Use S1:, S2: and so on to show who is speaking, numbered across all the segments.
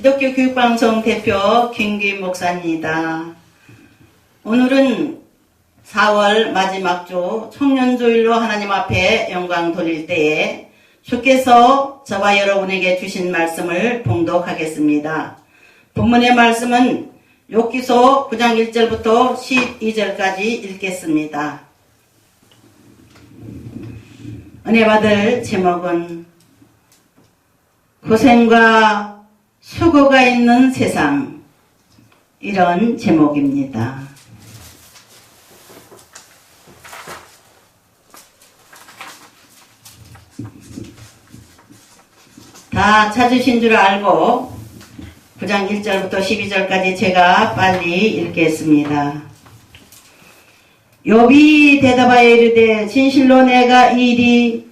S1: 기독교 교육방송 대표 김규 목사입니다. 오늘은 4월 마지막 주 청년주일로 하나님 앞에 영광 돌릴 때에 주께서 저와 여러분에게 주신 말씀을 봉독하겠습니다. 본문의 말씀은 욕기소 9장 1절부터 12절까지 읽겠습니다. 은혜 받을 제목은 고생과 수고가 있는 세상 이런 제목입니다. 다 찾으신 줄 알고 9장 1절부터 12절까지 제가 빨리 읽겠습니다. 욥이 대답하여 이르되 진실로 내가 이 일이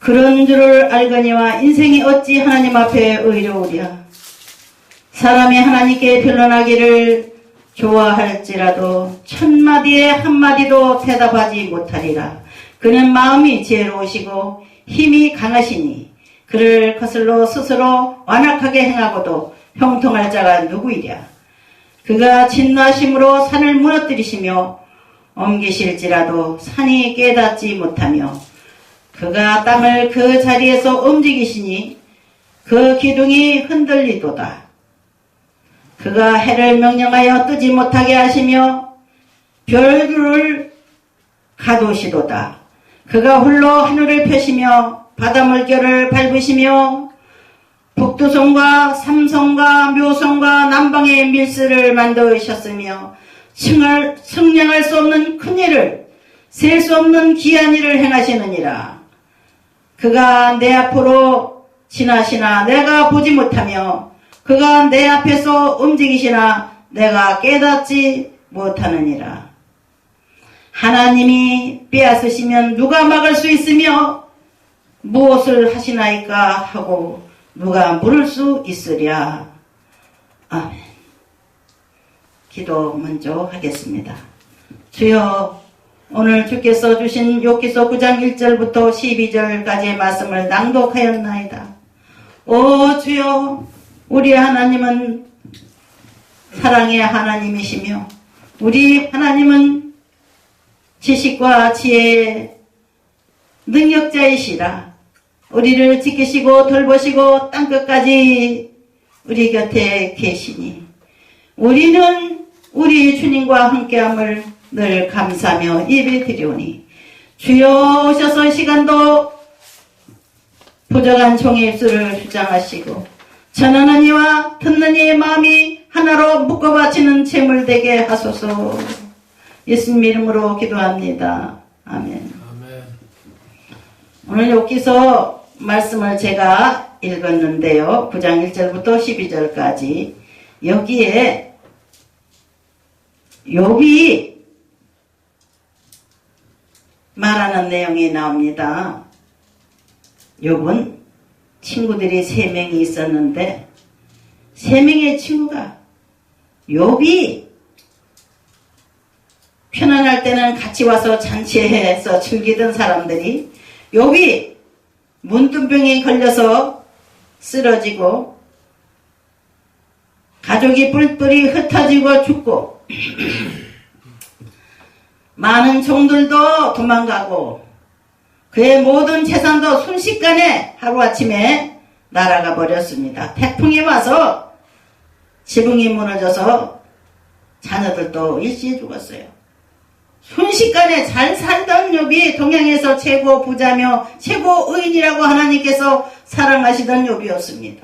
S1: 그런 줄을 알거니와 인생이 어찌 하나님 앞에 의로우랴? 사람이 하나님께 변론하기를 좋아할지라도 천마디에 한마디도 대답하지 못하리라. 그는 마음이 지혜로우시고 힘이 강하시니 그를 거슬러 스스로 완악하게 행하고도 형통할 자가 누구이랴? 그가 진노하심으로 산을 무너뜨리시며 옮기실지라도 산이 깨닫지 못하며 그가 땅을 그 자리에서 움직이시니 그 기둥이 흔들리도다. 그가 해를 명령하여 뜨지 못하게 하시며 별들을 가두시도다. 그가 홀로 하늘을 펴시며 바다 물결을 밟으시며 북두성과 삼성과 묘성과 남방의 밀스를 만드셨으며 승할, 승량할 수 없는 큰 일을 셀 수 없는 귀한 일을 행하시느니라. 그가 내 앞으로 지나시나 내가 보지 못하며 그가 내 앞에서 움직이시나 내가 깨닫지 못하느니라. 하나님이 빼앗으시면 누가 막을 수 있으며 무엇을 하시나이까 하고 누가 물을 수 있으랴. 아멘. 기도 먼저 하겠습니다. 주여 오늘 주께서 주신 욕기서 9장 1절부터 12절까지의 말씀을 낭독하였나이다. 오 주여 우리 하나님은 사랑의 하나님이시며 우리 하나님은 지식과 지혜의 능력자이시라 우리를 지키시고 돌보시고 땅끝까지 우리 곁에 계시니 우리는 우리 주님과 함께함을 늘 감사하며 예배 드리오니 주여 오셔서 시간도 부족한 종의 입술을 주장하시고 전하는 이와 듣는 이의 마음이 하나로 묶어 바치는 재물 되게 하소서 예수님 이름으로 기도합니다. 아멘.
S2: 아멘.
S1: 오늘 여기서 말씀을 제가 읽었는데요. 9장 1절부터 12절까지 여기에 욥이 말하는 내용이 나옵니다. 욥은 친구들이 세 명이 있었는데 세 명의 친구가 욥이 편안할 때는 같이 와서 잔치해서 즐기던 사람들이 욥이 문둥병에 걸려서 쓰러지고 가족이 뿔뿔이 흩어지고 죽고 많은 종들도 도망가고 그의 모든 재산도 순식간에 하루아침에 날아가 버렸습니다. 태풍이 와서 지붕이 무너져서 자녀들도 일시에 죽었어요. 순식간에 잘 살던 욥이 동양에서 최고 부자며 최고 의인이라고 하나님께서 사랑하시던 욥이었습니다.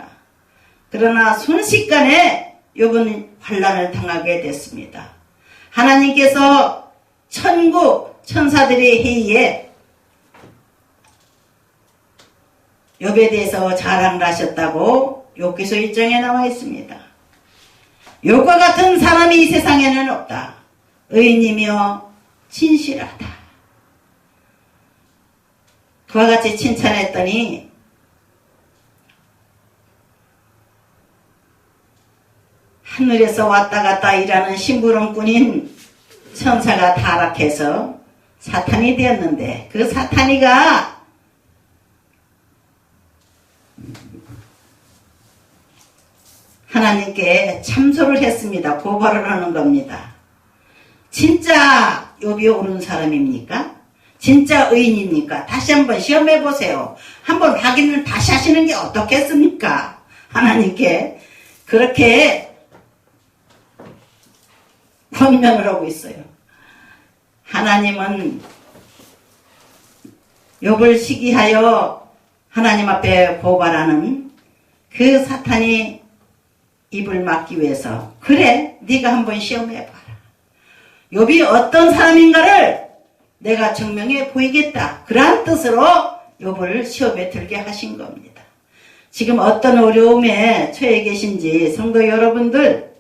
S1: 그러나 순식간에 욥은 환란을 당하게 됐습니다. 하나님께서 천국 천사들의 회의에 욥에 대해서 자랑을 하셨다고 욥기서 1장에 나와 있습니다. 욥과 같은 사람이 이 세상에는 없다. 의인이며 진실하다. 그와 같이 칭찬했더니 하늘에서 왔다 갔다 일하는 심부름꾼인 천사가 타락해서 사탄이 되었는데 그 사탄이가 하나님께 참소를 했습니다. 고발을 하는 겁니다. 진짜 여기 오른 사람입니까? 진짜 의인입니까? 다시 한번 시험해 보세요. 한번 확인을 다시 하시는 게 어떻겠습니까? 하나님께 그렇게 권면을 하고 있어요. 하나님은 욥을 시기하여 하나님 앞에 고발하는 그 사탄이 입을 막기 위해서 그래 네가 한번 시험해 봐라. 욥이 어떤 사람인가를 내가 증명해 보이겠다. 그러한 뜻으로 욥을 시험에 들게 하신 겁니다. 지금 어떤 어려움에 처해 계신지 성도 여러분들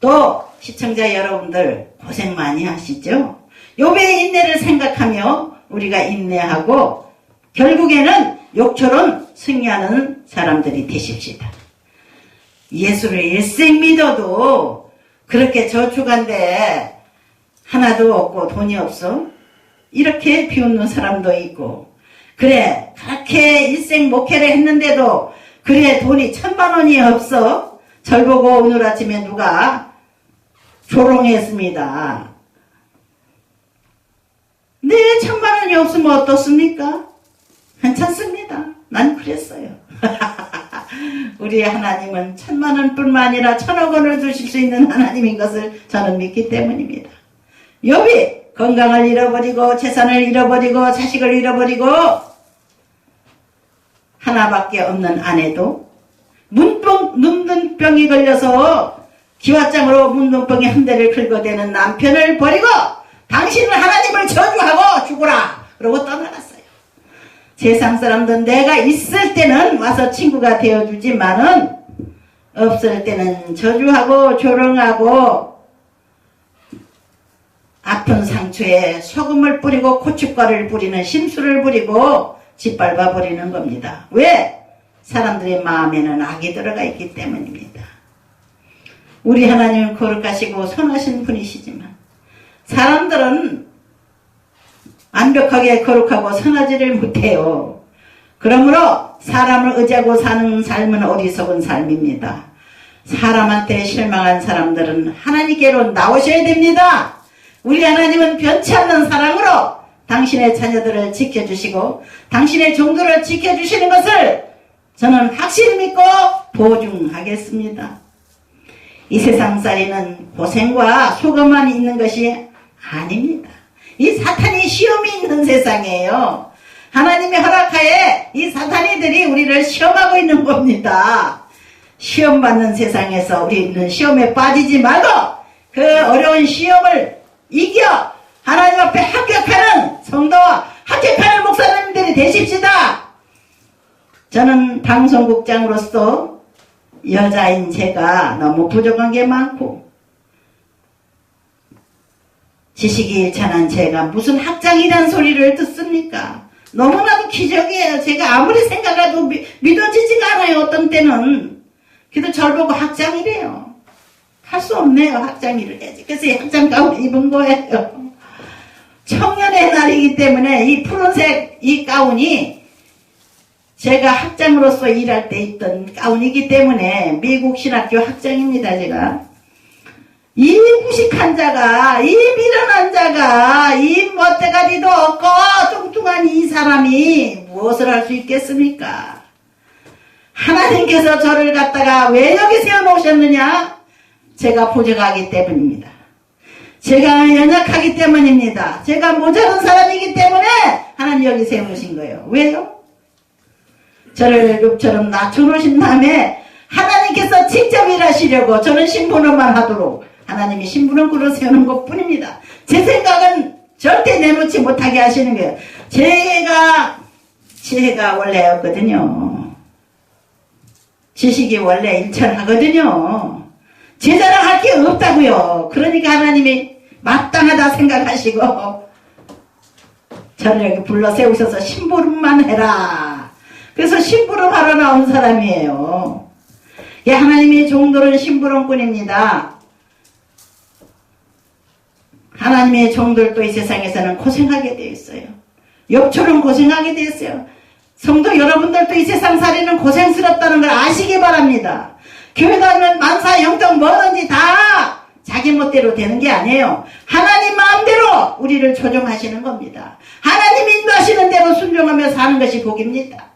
S1: 또 시청자 여러분들 고생 많이 하시죠? 욥의 인내를 생각하며 우리가 인내하고 결국에는 욕처럼 승리하는 사람들이 되십시다. 예수를 일생 믿어도 그렇게 저축한데 하나도 없고 돈이 없어? 이렇게 비웃는 사람도 있고 그래 그렇게 일생 목회를 했는데도 그래 돈이 천만 원이 없어? 절 보고 오늘 아침에 누가 조롱했습니다. 네, 천만 원이 없으면 어떻습니까? 괜찮습니다. 난 그랬어요. 우리 하나님은 천만 원뿐만 아니라 천억 원을 주실 수 있는 하나님인 것을 저는 믿기 때문입니다. 욥이 건강을 잃어버리고 재산을 잃어버리고 자식을 잃어버리고 하나밖에 없는 아내도 문병 눈병이 걸려서 기와장으로 문둥병이 한 대를 긁어대는 남편을 버리고 당신은 하나님을 저주하고 죽어라 그러고 떠나갔어요. 세상 사람들은 내가 있을 때는 와서 친구가 되어주지만은 없을 때는 저주하고 조롱하고 아픈 상처에 소금을 뿌리고 고춧가루를 뿌리는 심술을 부리고 짓밟아 버리는 겁니다. 왜? 사람들의 마음에는 악이 들어가 있기 때문입니다. 우리 하나님은 거룩하시고 선하신 분이시지만 사람들은 완벽하게 거룩하고 선하지를 못해요. 그러므로 사람을 의지하고 사는 삶은 어리석은 삶입니다. 사람한테 실망한 사람들은 하나님께로 나오셔야 됩니다. 우리 하나님은 변치 않는 사랑으로 당신의 자녀들을 지켜주시고 당신의 종들을 지켜주시는 것을 저는 확실히 믿고 보증하겠습니다. 이 세상 살이는 고생과 수고만 있는 것이 아닙니다. 이 사탄이 시험이 있는 세상이에요. 하나님의 허락하에 이 사탄이들이 우리를 시험하고 있는 겁니다. 시험 받는 세상에서 우리는 시험에 빠지지 말고 그 어려운 시험을 이겨 하나님 앞에 합격하는 성도와 합격하는 목사님들이 되십시다. 저는 방송국장으로서 여자인 제가 너무 부족한 게 많고 지식이 일천한 제가 무슨 학장이란 소리를 듣습니까? 너무나도 기적이에요. 제가 아무리 생각해도 미, 믿어지지가 않아요. 어떤 때는. 그래도 절 보고 학장이래요. 할 수 없네요. 학장일을 해야지. 그래서 이 학장 가운 입은 거예요. 청년의 날이기 때문에 이 푸른색 이 가운이 제가 학장으로서 일할 때 있던 가운이기 때문에 미국 신학교 학장입니다. 제가. 이 무식한 자가, 이 미련한 자가, 이 멋대가리도 없고 뚱뚱한 이 사람이 무엇을 할 수 있겠습니까? 하나님께서 저를 갖다가 왜 여기 세워놓으셨느냐? 제가 부족하기 때문입니다. 제가 연약하기 때문입니다. 제가 모자란 사람이기 때문에 하나님 여기 세우신 거예요. 왜요? 저를 욥처럼 낮춰놓으신 다음에 하나님께서 직접 일하시려고 저는 신분원만 하도록 하나님이 신분원구로 세우는 것 뿐입니다. 제 생각은 절대 내놓지 못하게 하시는 거예요. 제가 지혜가 원래 없거든요. 지식이 원래 일천하거든요. 제 자랑 할 게 없다고요. 그러니까 하나님이 마땅하다 생각하시고 저를 여기 불러 세우셔서 심부름만 해라. 그래서 심부름 하러 나온 사람이에요. 예, 하나님의 종들은 심부름꾼입니다. 하나님의 종들도 이 세상에서는 고생하게 되어 있어요. 욕처럼 고생하게 되어 있어요. 성도 여러분들도 이 세상 살이는 고생스럽다는 걸 아시기 바랍니다. 교회 다니면 만사 영적 뭐든지 다 자기 멋대로 되는 게 아니에요. 하나님 마음대로 우리를 조정하시는 겁니다. 하나님 인도하시는 대로 순종하며 사는 것이 복입니다.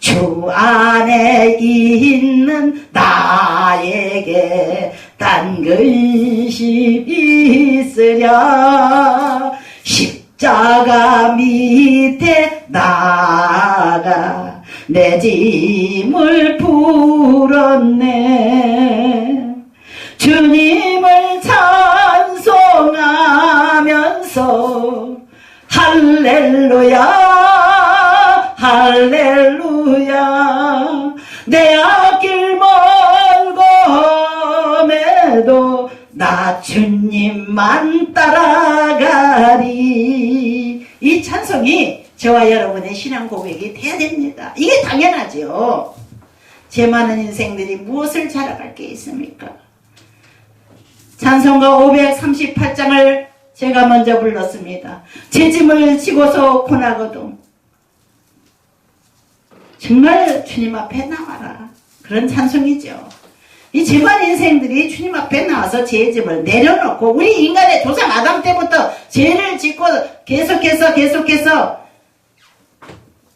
S1: 주 안에 있는 나에게 딴 것이 있으랴. 십자가 밑에 나가 내 짐을 풀었네. 주님을 찬송하면서 할렐루야 할렐루야 내 앞길 멀고매도 나 주님만 따라가리 이 찬송이 저와 여러분의 신앙 고백이 돼야 됩니다 이게 당연하죠 제 많은 인생들이 무엇을 자랑할 게 있습니까 찬송가 538장을 제가 먼저 불렀습니다. 제 짐을 지고서 고나거든. 정말 주님 앞에 나와라. 그런 찬송이죠. 이 제만 인생들이 주님 앞에 나와서 제 짐을 내려놓고 우리 인간의 조상 아담 때부터 죄를 짓고 계속해서 계속해서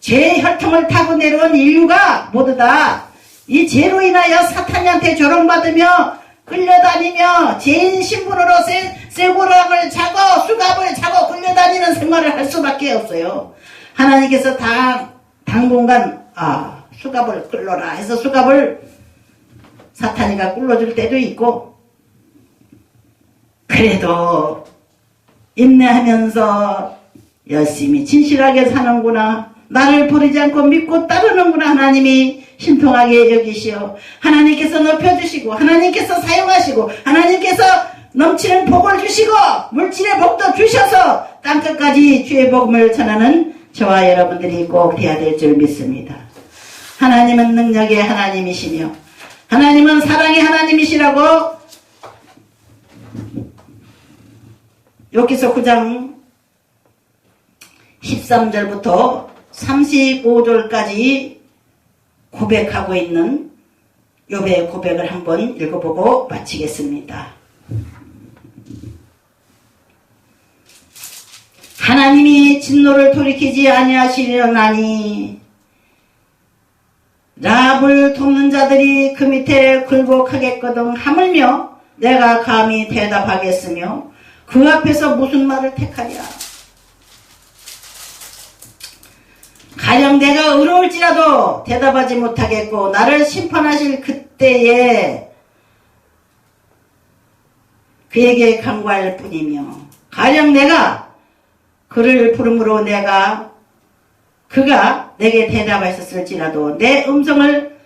S1: 죄의 혈통을 타고 내려온 인류가 모두 다 이 죄로 인하여 사탄이한테 조롱받으며 끌려다니며 죄인 신분으로 쇠, 쇠고랑을 차고 수갑을 차고 끌려다니는 생활을 할 수밖에 없어요. 하나님께서 당, 당분간 아 수갑을 끌러라 해서 수갑을 사탄이가 꿀러줄 때도 있고 그래도 인내하면서 열심히 진실하게 사는구나. 나를 버리지 않고 믿고 따르는구나 하나님이 신통하게 여기시오. 하나님께서 높여주시고 하나님께서 사용하시고 하나님께서 넘치는 복을 주시고 물질의 복도 주셔서 땅끝까지 주의 복음을 전하는 저와 여러분들이 꼭 돼야 될 줄 믿습니다 하나님은 능력의 하나님이시며 하나님은 사랑의 하나님이시라고 여기서 9장 13절부터 35절까지 고백하고 있는 욥의 고백을 한번 읽어보고 마치겠습니다. 하나님이 진노를 돌이키지 아니하시려나니 라합을 돕는 자들이 그 밑에 굴복하겠거든 하물며 내가 감히 대답하겠으며 그 앞에서 무슨 말을 택하랴? 가령 내가 의로울지라도 대답하지 못하겠고 나를 심판하실 그때에 그에게 간구할 뿐이며 가령 내가 그를 부름으로 내가 그가 내게 대답하셨을지라도 내 음성을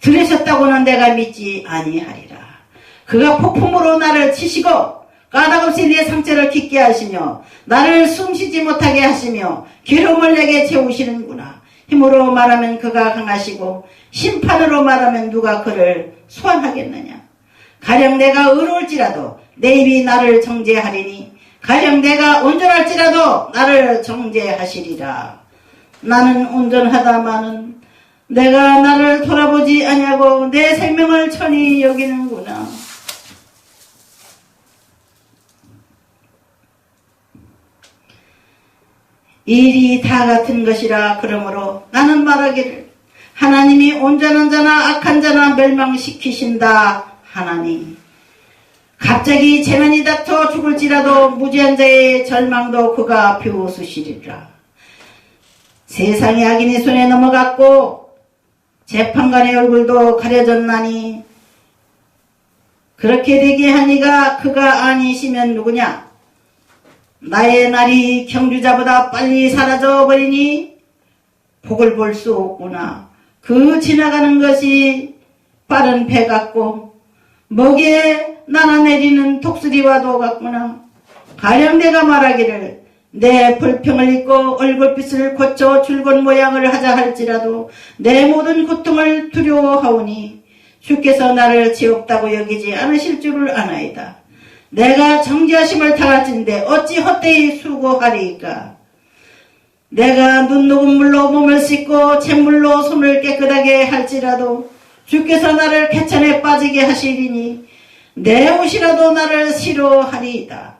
S1: 들으셨다고는 내가 믿지 아니하리라. 그가 폭풍으로 나를 치시고 까닭없이 내 상처를 깊게 하시며 나를 숨쉬지 못하게 하시며 괴로움을 내게 채우시는구나. 힘으로 말하면 그가 강하시고 심판으로 말하면 누가 그를 소환하겠느냐. 가령 내가 의로울지라도 내 입이 나를 정죄하리니 가령 내가 온전할지라도 나를 정죄하시리라. 나는 온전하다마는 내가 나를 돌아보지 아니하고 내 생명을 천히 여기는구나. 일이 다 같은 것이라 그러므로 나는 말하기를 하나님이 온전한 자나 악한 자나 멸망시키신다 하나니 갑자기 재난이 닥쳐 죽을지라도 무지한 자의 절망도 그가 비웃으시리라 세상의 악인이 손에 넘어갔고 재판관의 얼굴도 가려졌나니 그렇게 되게 하니가 그가 아니시면 누구냐 나의 날이 경주자보다 빨리 사라져 버리니 복을 볼 수 없구나. 그 지나가는 것이 빠른 배 같고 목에 날아내리는 독수리와도 같구나. 가령 내가 말하기를 내 불평을 잊고 얼굴빛을 고쳐 줄곧 모양을 하자 할지라도 내 모든 고통을 두려워하오니 주께서 나를 지옥다고 여기지 않으실 줄을 아나이다. 내가 정죄하심을 당할진데 어찌 헛되이 수고하리이까 내가 눈 녹은 물로 몸을 씻고 잿물로 손을 깨끗하게 할지라도 주께서 나를 개천에 빠지게 하시리니 내 옷이라도 나를 싫어하리이다.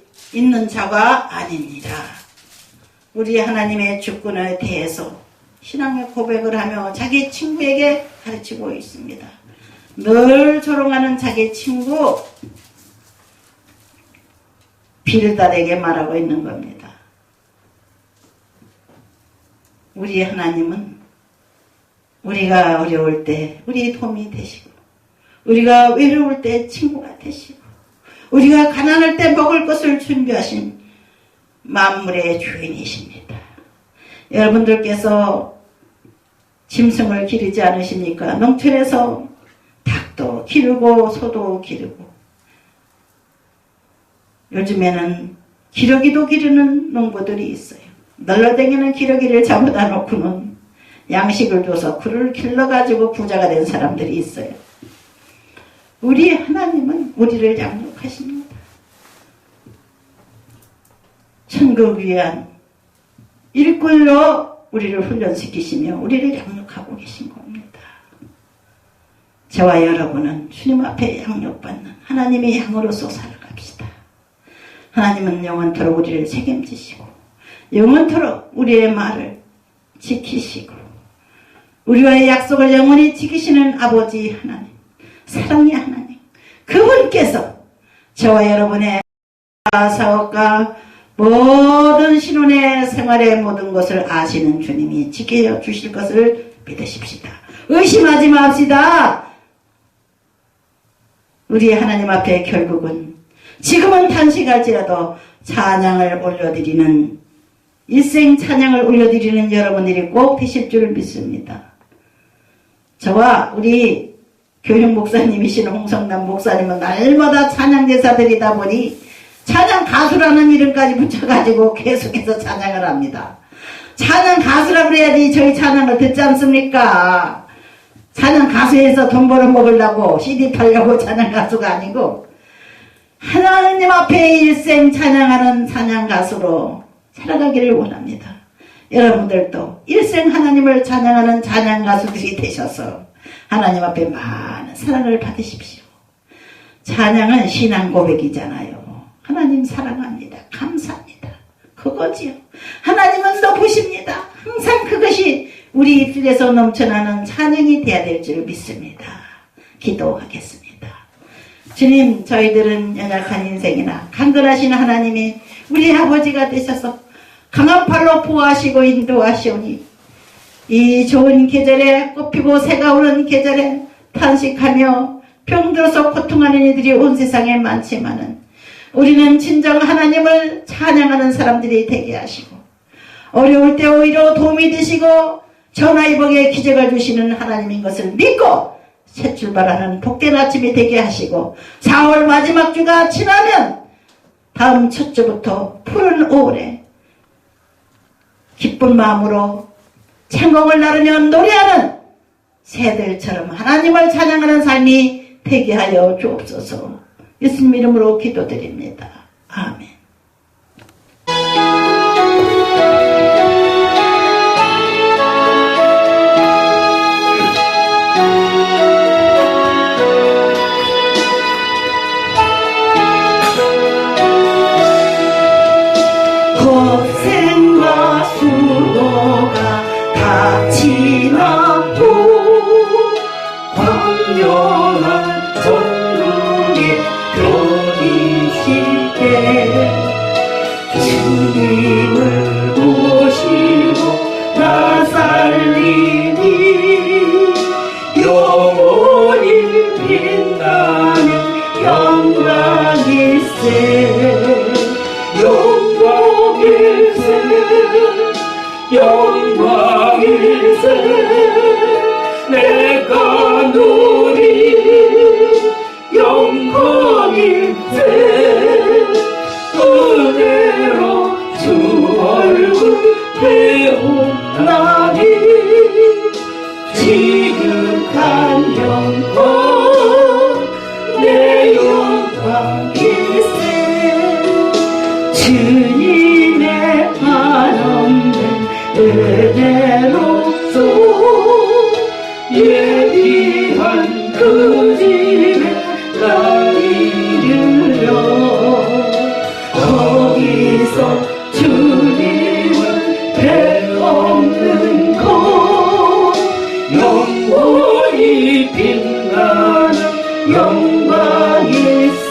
S1: 있는 자가 아닙니다. 우리 하나님의 주권에 대해서 신앙의 고백을 하며 자기 친구에게 가르치고 있습니다. 늘 조롱하는 자기 친구 빌달에게 말하고 있는 겁니다. 우리 하나님은 우리가 어려울 때 우리 도움이 되시고 우리가 외로울 때 친구가 되시고 우리가 가난할 때 먹을 것을 준비하신 만물의 주인이십니다. 여러분들께서 짐승을 기르지 않으십니까? 농촌에서 닭도 기르고 소도 기르고 요즘에는 기러기도 기르는 농부들이 있어요. 널러댕기는 기러기를 잡아다 놓고는 양식을 줘서 그를 길러가지고 부자가 된 사람들이 있어요. 우리 하나님은 우리를 양육 하십니다. 천국 위한 일꾼로 우리를 훈련시키시며 우리를 양육하고 계신 겁니다. 저와 여러분은 주님 앞에 양육받는 하나님의 양으로서 살아갑시다. 하나님은 영원토록 우리를 책임지시고 영원토록 우리의 말을 지키시고 우리와의 약속을 영원히 지키시는 아버지 하나님 사랑의 하나님 그분께서 저와 여러분의 사업과 모든 신혼의 생활의 모든 것을 아시는 주님이 지켜 주실 것을 믿으십시다. 의심하지 맙시다. 우리 하나님 앞에 결국은 지금은 단식할지라도 찬양을 올려드리는 일생 찬양을 올려드리는 여러분들이 꼭 되실 줄 믿습니다. 저와 우리 교육 목사님이신 홍성남 목사님은 날마다 찬양 제사드리다 보니 찬양 가수라는 이름까지 붙여가지고 계속해서 찬양을 합니다. 찬양 가수라 그래야지 저희 찬양을 듣지 않습니까? 찬양 가수에서 돈 벌어 먹으려고 CD 팔려고 찬양 가수가 아니고 하나님 앞에 일생 찬양하는 찬양 가수로 살아가기를 원합니다. 여러분들도 일생 하나님을 찬양하는 찬양 가수들이 되셔서 하나님 앞에 많은 사랑을 받으십시오. 찬양은 신앙 고백이잖아요. 하나님 사랑합니다. 감사합니다. 그거지요. 하나님은 높으십니다. 항상 그것이 우리 입술에서 넘쳐나는 찬양이 되어야 될 줄 믿습니다. 기도하겠습니다. 주님, 저희들은 연약한 인생이나 강건하신 하나님이 우리 아버지가 되셔서 강한 팔로 보호하시고 인도하시오니 이 좋은 계절에 꽃피고 새가 오는 계절에 탄식하며 병들어서 고통하는 이들이 온 세상에 많지만은 우리는 진정 하나님을 찬양하는 사람들이 되게 하시고 어려울 때 오히려 도움이 되시고 전화위복에 기적을 주시는 하나님인 것을 믿고 새 출발하는 복된 아침이 되게 하시고 4월 마지막 주가 지나면 다음 첫 주부터 푸른 5월에 기쁜 마음으로 창공을 나르며 노래하는 새들처럼 하나님을 찬양하는 삶이 되게 하여 주옵소서. 예수님 이름으로 기도드립니다. 아멘. 영광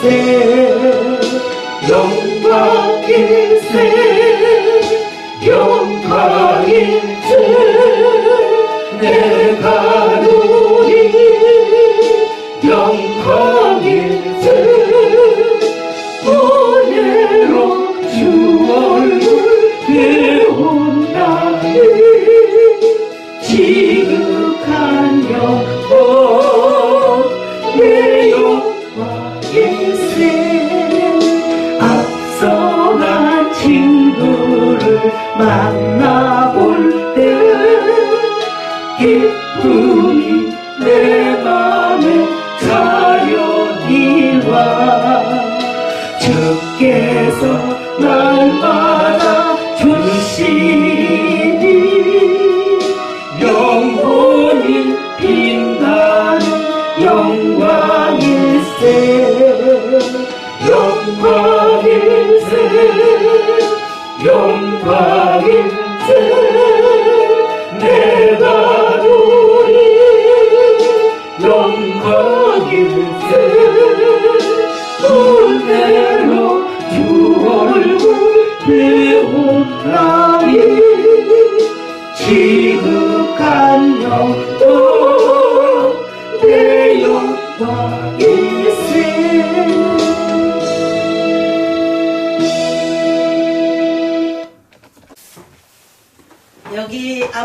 S1: 세 영광일세
S2: 주께서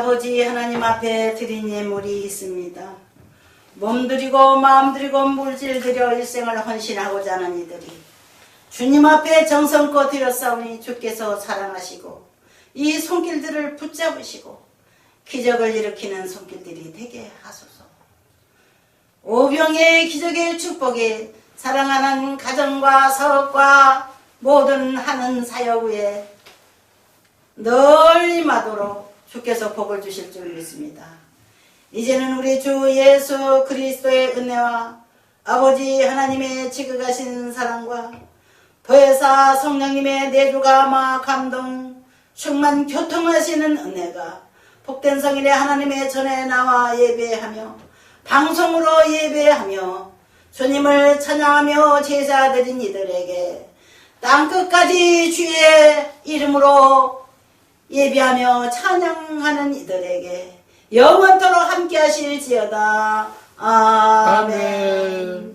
S1: 아버지 하나님 앞에 드린 예물이 있습니다. 몸들이고 마음들이고 물질들여 일생을 헌신하고자 하는 이들이 주님 앞에 정성껏 드렸사오니 주께서 사랑하시고 이 손길들을 붙잡으시고 기적을 일으키는 손길들이 되게 하소서. 오병의 기적의 축복이 사랑하는 가정과 사업과 모든 하는 사역 위에 널리 마도록 주께서 복을 주실 줄 믿습니다. 이제는 우리 주 예수 그리스도의 은혜와 아버지 하나님의 지극하신 사랑과 도회사 성령님의 내주가 마 감동 충만 교통하시는 은혜가 복된 성일의 하나님의 전에 나와 예배하며 방송으로 예배하며 주님을 찬양하며 제사 드린 이들에게 땅끝까지 주의 이름으로 예비하며 찬양하는 이들에게 영원토록 함께 하실지어다. 아멘.
S2: 아멘.